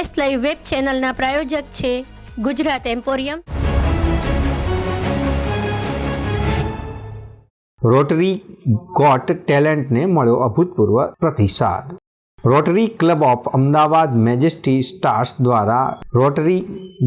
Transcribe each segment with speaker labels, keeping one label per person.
Speaker 1: S live web ચેનલના પ્રાયોજક છે ગુજરાત એમ્પોરિયમ.
Speaker 2: રોટરી ગોટ ટેલેન્ટને મળ્યો અભૂતપૂર્વ પ્રતિસાદ. Rotary Club of Ahmedabad Majesty Stars દ્વારા રોટરી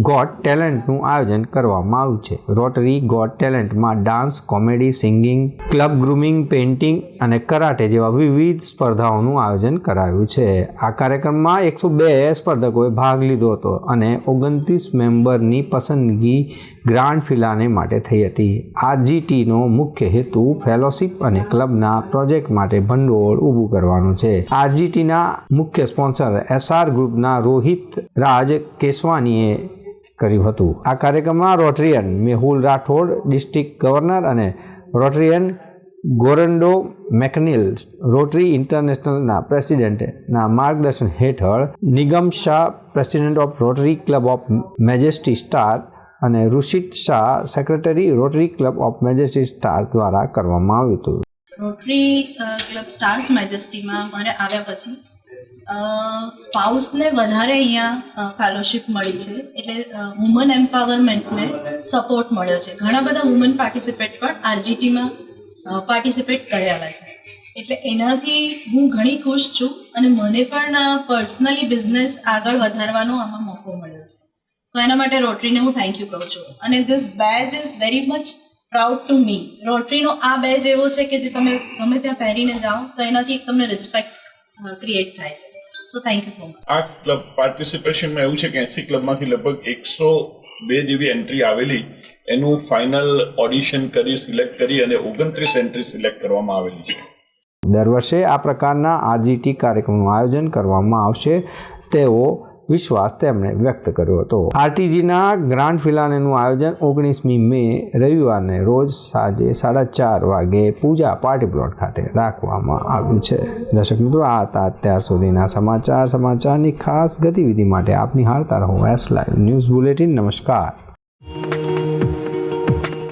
Speaker 2: ગોટ ટેલેન્ટનું આયોજન કરવામાં આવ્યું છે. Rotary got ટેલેન્ટમાં dance, comedy, singing, club grooming, painting અને કરાટે જેવા વિવિધ સ્પર્ધાઓનું આયોજન કરાયું છે. આ કાર્યક્રમમાં એકસો બે સ્પર્ધકોએ ભાગ લીધો હતો અને ઓગણત્રીસ મેમ્બરની પસંદગી ગ્રાન્ડ ફિલાને માટે થઈ હતી. આરજીટીનો મુખ્ય હેતુ ફેલોશિપ અને ક્લબના પ્રોજેક્ટ માટે ભંડોળ ઊભું કરવાનું છે. આરજીટીના મુખ્ય સ્પોન્સર એસઆર ગ્રુપના રોહિત રાજ કેસવાનીએ કર્યું હતું. આ કાર્યક્રમમાં Rotarian Mehul Rathod, district governor અને રોટરિયન ગોરંડો મેકનિલ, રોટરી ઇન્ટરનેશનલના પ્રેસિડેન્ટના માર્ગદર્શન હેઠળ Nigam Shah, president of Rotary Club of Majesty Star અને Rushit Shah, secretary Rotary Club of Majesty Star દ્વારા કરવામાં આવ્યું હતું.
Speaker 3: રોટરી ક્લબ સ્ટાર્સ મેજેસ્ટીમાં મારે આવ્યા પછી સ્પાઉસને વધારે અહીંયા ફેલોશિપ મળી છે. એટલે વુમન એમ્પાવરમેન્ટને સપોર્ટ મળ્યો છે. ઘણા બધા વુમન પાર્ટિસિપેટ પણ આરજીટીમાં પાર્ટિસિપેટ કર્યા છે. એટલે એનાથી હું ઘણી ખુશ છું અને મને પણ પર્સનલી બિઝનેસ આગળ વધારવાનો આમાં મોકો મળ્યો છે. તો એના માટે રોટરીને હું થેન્ક યુ કહું છું. અને this batch is very much proud to me રોટરીનો આ બેજ એવો છે કે જે તમે ગમે ત્યાં પહેરીને જાઓ તો એનાથી એક તમને રિસ્પેક્ટ ક્રિએટ થાય છે. So thank you so much
Speaker 4: આ ક્લબ પાર્ટિસિપેશનમાં એવું છે કે એસી ક્લબમાંથી લગભગ એકસો બે જેવી એન્ટ્રી આવેલી. એનું ફાઇનલ ઓડિશન કરી સિલેક્ટ કરી અને ઓગણત્રીસ એન્ટ્રી સિલેક્ટ કરવામાં આવેલી છે.
Speaker 2: દર વર્ષે આ પ્રકારના આરજીટી કાર્યક્રમનું આયોજન કરવામાં આવશે. તેવો વિશ્વાસ તેમણે વ્યક્ત કર્યો હતો. આરટીજીના ગ્રાન્ડ ફિલાનેનું આયોજન ઓગણીસમી મે રવિવારને રોજ સાંજે સાડા ચાર વાગે પૂજા પાર્ટી પ્લોટ ખાતે રાખવામાં આવ્યું છે. દર્શક મિત્રો, આ હતા અત્યાર સુધીના સમાચાર. સમાચારની ખાસ ગતિવિધિ માટે આપની નિહાળતા રહો એસ લાઈવ ન્યૂઝ બુલેટિન નમસ્કાર.